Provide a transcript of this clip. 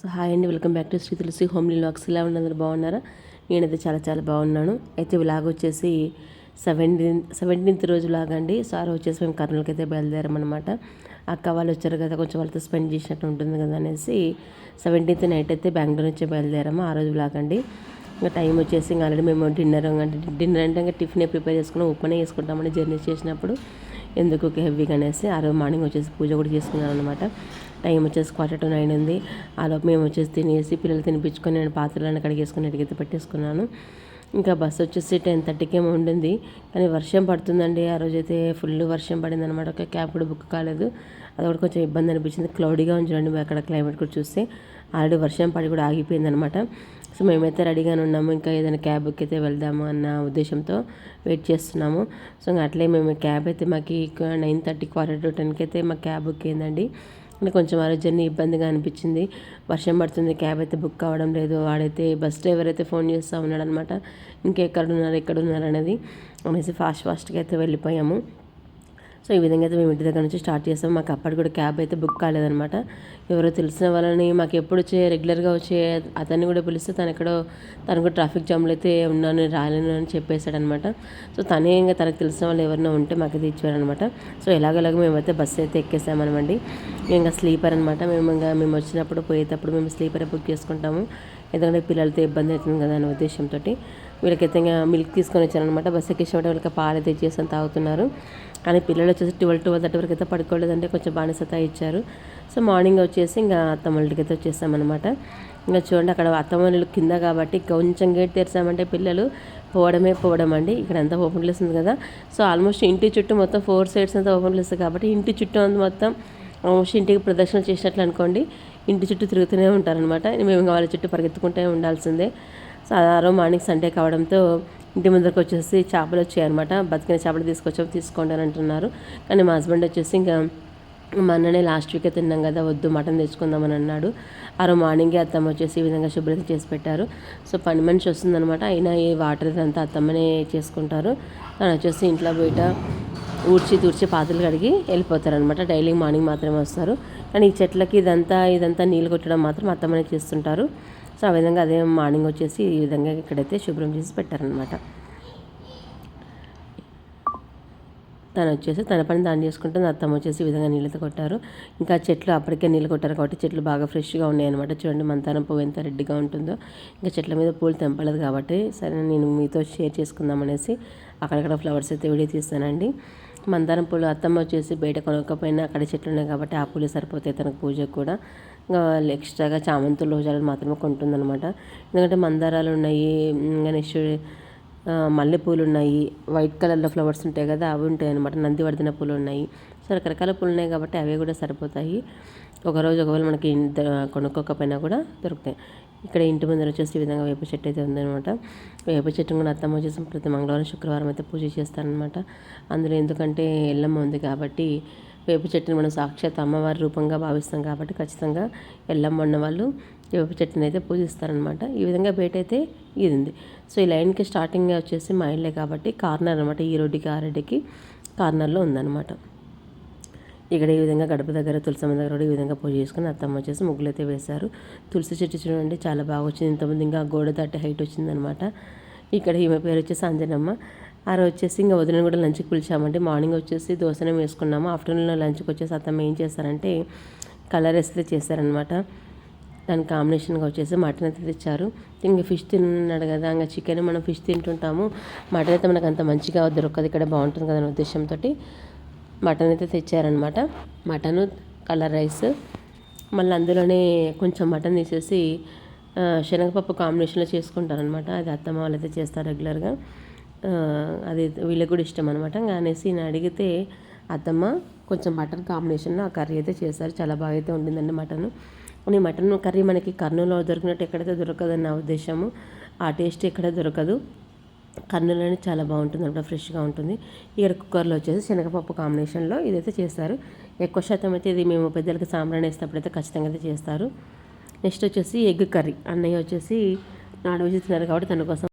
So hi అండి welcome back to Shri Tulasi homely lux ఇలా ఉన్నందరూ బాగున్నారా? నేనైతే చాలా చాలా బాగున్నాను. అయితే వ్లాగ్ వచ్చేసి సెవెంటీన్ సెవెంటీన్త్ రోజు లాగా అండి. సార్ వచ్చేసి మేము కర్నూలుకి అయితే బయలుదేరామన్నమాట. అక్క వాళ్ళు వచ్చారు కదా కొంచెం వాళ్ళతో స్పెండ్ చేసినట్టు ఉంటుంది కదా అనేసి సెవెంటీన్త్ నైట్ అయితే బెంగళూరు నుంచి బయలుదేరాము ఆ రోజు లాగా అండి. ఇంకా టైం వచ్చేసి ఇంకా ఆల్రెడీ మేము డిన్నర్ అంటే డిన్నర్ అంటే ఇంకా టిఫిన్ ప్రిపేర్ చేసుకున్నాం ఉప్పనే చేసుకుంటామని జర్నీ చేసినప్పుడు ఎందుకు హెవీగా అనేసి ఆ రోజు మార్నింగ్ వచ్చేసి పూజ కూడా చేసుకున్నాను అనమాట టైం వచ్చేసి క్వార్టర్ టు నైన్ ఉంది. ఆలోపు మేము వచ్చేసి తినేసి పిల్లలు తినిపించుకొని నేను పాత్రలను కడిగేసుకుని అడిగితే పెట్టేసుకున్నాను. ఇంకా బస్సు వచ్చేసి టెన్ థర్టీకి ఏమో ఉండింది. కానీ వర్షం పడుతుందండి. ఆ రోజైతే ఫుల్ వర్షం పడింది అనమాట ఒక క్యాబ్ కూడా బుక్ కాలేదు. అది కూడా కొంచెం ఇబ్బంది అనిపించింది. క్లౌడీగా ఉంచండి అక్కడ క్లైమేట్ కూడా చూస్తే ఆల్రెడీ వర్షం పడి కూడా ఆగిపోయింది అనమాట సో మేమైతే రెడీగానే ఉన్నాము. ఇంకా ఏదైనా క్యాబ్ బుక్ అయితే వెళ్దాము అన్న ఉద్దేశంతో వెయిట్ చేస్తున్నాము. సో ఇంకా అట్లే మేము క్యాబ్ అయితే మాకు నైన్ థర్టీ క్వార్టర్ టు టెన్కి అయితే మా క్యాబ్ బుక్ అయిందండి. అంటే కొంచెం ఆ జర్నీ ఇబ్బందిగా అనిపించింది. వర్షం పడుతుంది క్యాబ్ అయితే బుక్ కావడం లేదు. వాడైతే బస్ డ్రైవర్ అయితే ఫోన్ చేస్తూ ఉన్నాడు అనమాట ఎక్కడున్నారు అనేది అనేసి ఫాస్ట్ ఫాస్ట్గా అయితే వెళ్ళిపోయాము. సో ఈ విధంగా అయితే మేము ఇంటి దగ్గర నుంచి స్టార్ట్ చేస్తాం. మాకు అప్పటి కూడా క్యాబ్ అయితే బుక్ కాలేదనమాట ఎవరో తెలిసిన వాళ్ళని మాకు ఎప్పుడు వచ్చే రెగ్యులర్గా వచ్చే అతన్ని కూడా పిలిస్తే తను ఎక్కడో తను కూడా ట్రాఫిక్ జామ్లో అయితే ఉన్నాను రాలేను అని చెప్పేశాడనమాట సో తనే ఇంకా తనకు తెలిసిన వాళ్ళు ఎవరైనా ఉంటే మాకు అయితే ఇచ్చారనమాట సో ఎలాగోలాగ మేమైతే బస్సు అయితే ఎక్కేసామనమండి. ఇంకా స్లీపర్ అనమాట మేము ఇంకా మేము వచ్చినప్పుడు పోయేటప్పుడు మేము స్లీపరే బుక్ చేసుకుంటాము. ఎందుకంటే పిల్లలతో ఇబ్బంది అవుతుంది కదా అనే ఉద్దేశంతో వీళ్ళకైతే ఇంకా మిల్క్ తీసుకొని వచ్చారనమాట బస్సు ఎక్కేసిన వీళ్ళకి పాలు తెచ్చేసి తాగుతున్నారు. కానీ పిల్లలు వచ్చేసి ట్వెల్వ్ ట్వెల్వ్ థర్టీ వరకు అయితే పడుకోలేదంటే కొంచెం బాగానే సతా ఇచ్చారు. సో మార్నింగ్ వచ్చేసి ఇంకా అత్తమ్మళ్ళకి అయితే వచ్చేసామన్నమాట. ఇంకా చూడండి అక్కడ అత్తమ్మళ్ళు కింద కాబట్టి కొంచెం గేట్ తెరిచామంటే పిల్లలు పోవడమే పోవడం అండి. ఇక్కడ అంతా ఓపెన్ ప్లేస్ ఉంది కదా. సో ఆల్మోస్ట్ ఇంటి చుట్టూ మొత్తం ఫోర్ సైడ్స్ అంతా ఓపెన్ ప్లేస్ కాబట్టి ఇంటి చుట్టూ ఉంది మొత్తం ఆల్మోస్ట్ ఇంటికి ప్రదర్శన చేసినట్లు అనుకోండి ఇంటి చుట్టూ తిరుగుతూనే ఉంటారనమాట మేము వాళ్ళ చుట్టూ పరిగెత్తుకుంటూ ఉండాల్సిందే. సో ఆరో మార్నింగ్ సండే కావడంతో ఇంటి ముందరకు వచ్చేసి చేపలు వచ్చాయన్నమాట బతికిన చేపలు తీసుకొచ్చాం తీసుకోండి అని అంటున్నారు. కానీ మా హస్బెండ్ వచ్చేసి ఇంకా మా అన్ననే లాస్ట్ వీకే తిన్నాం కదా వద్దు మటన్ తెచ్చుకుందామని అన్నాడు. ఆ రోజు మార్నింగే అత్తమ్మ వచ్చేసి ఈ విధంగా శుభ్రత చేసి పెట్టారు. సో పని మనిషి వస్తుందనమాట అయినా ఈ వాటర్ అంతా అత్తమ్మనే చేసుకుంటారు. తను వచ్చేసి ఇంట్లో బయట ఊడ్చి తూడ్చి పాత్రలు కడిగి వెళ్ళిపోతారనమాట డైలీ మార్నింగ్ మాత్రమే వస్తారు. కానీ ఈ చెట్లకి ఇదంతా ఇదంతా నీళ్ళు కొట్టడం మాత్రం అత్తమ్మనే చేస్తుంటారు. సో ఆ విధంగా అదే మార్నింగ్ వచ్చేసి ఈ విధంగా ఇక్కడైతే శుభ్రం చేసి పెట్టారనమాట తను వచ్చేసి తన పని దాన్ని చేసుకుంటుంది అత్తమ్మ వచ్చేసి ఈ విధంగా నీళ్ళతో కొట్టారు. ఇంకా చెట్లు అప్పటికే నీళ్ళు కొట్టారు కాబట్టి చెట్లు బాగా ఫ్రెష్గా ఉన్నాయి అనమాట చూడండి మంతానం పువ్వు ఎంత రెడ్డిగా ఉంటుందో. ఇంకా చెట్ల మీద పూలు తెంపలేదు కాబట్టి సరే నేను మీతో షేర్ చేసుకుందాం అనేసి అక్కడక్కడ ఫ్లవర్స్ అయితే వీడియో తీస్తానండి. మందారం పూలు అత్తమ్మ వచ్చేసి బయట కొనకపోయినా అక్కడ చెట్లు ఉన్నాయి కాబట్టి ఆ పూలు సరిపోతాయి తనకు పూజకు కూడా. ఇంకా ఎక్స్ట్రాగా చామంతులు రోజాలు మాత్రమే కొంటుందన్నమాట. ఎందుకంటే మందారాలు ఉన్నాయి ఇంకా నెక్స్ట్ మల్లెపూలు ఉన్నాయి వైట్ కలర్లో ఫ్లవర్స్ ఉంటాయి కదా అవి ఉంటాయి అనమాట నందివర్ధన పూలు ఉన్నాయి. సో రకరకాల పూలు ఉన్నాయి కాబట్టి అవి కూడా సరిపోతాయి. ఒకరోజు ఒకవేళ మనకి కొనుక్కోకపోయినా కూడా దొరుకుతాయి. ఇక్కడ ఇంటి ముందర వచ్చేసి ఈ విధంగా వేప చెట్టు అయితే ఉందనమాట వేప చెట్టు కూడా అత్తమ్మ వచ్చేసి ప్రతి మంగళవారం శుక్రవారం అయితే పూజ చేస్తారనమాట అందులో ఎందుకంటే ఎల్లమ్మ ఉంది కాబట్టి వేప చెట్టుని మనం సాక్షాత్ అమ్మవారి రూపంగా భావిస్తాం కాబట్టి ఖచ్చితంగా ఎల్లమ్మ ఉన్న వాళ్ళు వేప చెట్టుని అయితే పూజిస్తారనమాట ఈ విధంగా బయట అయితే ఇది ఉంది సో ఈ లైన్కి స్టార్టింగ్ వచ్చేసి మా ఇల్లే కాబట్టి కార్నర్ అనమాట ఈ రోడ్డుకి ఆ రెడ్డికి కార్నర్లో ఉందన్నమాట. ఇక్కడ ఈ విధంగా గడప దగ్గర తులసమ్మ దగ్గర కూడా ఈ విధంగా పూజ చేసుకుని అత్తమ్మ వచ్చేసి ముగ్గులు అయితే వేశారు. తులసి చెట్టు చూడండి చాలా బాగా వచ్చింది. ఇంతమంది ఇంకా గోడ దాటి హైట్ వచ్చిందనమాట ఇక్కడ ఈమె పేరు వచ్చేసి అంజనమ్మ. ఆ రోజు వచ్చేసి ఇంకా వదిన కూడా లంచ్కి పిలిచామంటే మార్నింగ్ వచ్చేసి దోశనం వేసుకున్నాము ఆఫ్టర్నూన్లో లంచ్కి వచ్చేసి అత్తమ్మ ఏం చేస్తారంటే కలర్ వేస్తే చేశారనమాట దాని కాంబినేషన్గా వచ్చేసి మటన్ అయితే తెచ్చారు. ఇంకా ఫిష్ తిన్నాడు కదా ఇంకా చికెన్ మనం ఫిష్ తింటుంటాము. మటన్ అయితే మనకు అంత మంచిగా దొరకదు ఇక్కడ బాగుంటుంది కదా అనే ఉద్దేశంతో మటన్ అయితే తెచ్చారనమాట మటను కలర్ రైస్ మళ్ళీ అందులోనే కొంచెం మటన్ తీసేసి శనగపప్పు కాంబినేషన్లో చేసుకుంటారనమాట అది అత్తమ్మ వాళ్ళైతే చేస్తారు రెగ్యులర్గా. అది వీళ్ళకి కూడా ఇష్టం అనమాట అనేసి నేను అడిగితే అత్తమ్మ కొంచెం మటన్ కాంబినేషన్లో ఆ కర్రీ అయితే చేస్తారు చాలా బాగా అయితే ఉండిందండి మటన్. ఈ మటన్ కర్రీ మనకి కర్నూలులో దొరికినట్టు ఎక్కడైతే దొరకదని నా ఉద్దేశము ఆ టేస్ట్ ఎక్కడ దొరకదు. కర్నూలులోనే చాలా బాగుంటుంది అనమాట ఫ్రెష్గా ఉంటుంది. ఇక్కడ కుక్కర్లో వచ్చేసి శనగపప్పు కాంబినేషన్లో ఇదైతే చేస్తారు. ఎక్కువ శాతం అయితే ఇది మేము పెద్దలకి సాంబ్రాన్ని వేసేటప్పుడు అయితే ఖచ్చితంగా అయితే చేస్తారు. నెక్స్ట్ వచ్చేసి ఎగ్ కర్రీ. అన్నయ్య వచ్చేసి నాన్ వెజ్ తిన్నారు కాబట్టి తన కోసం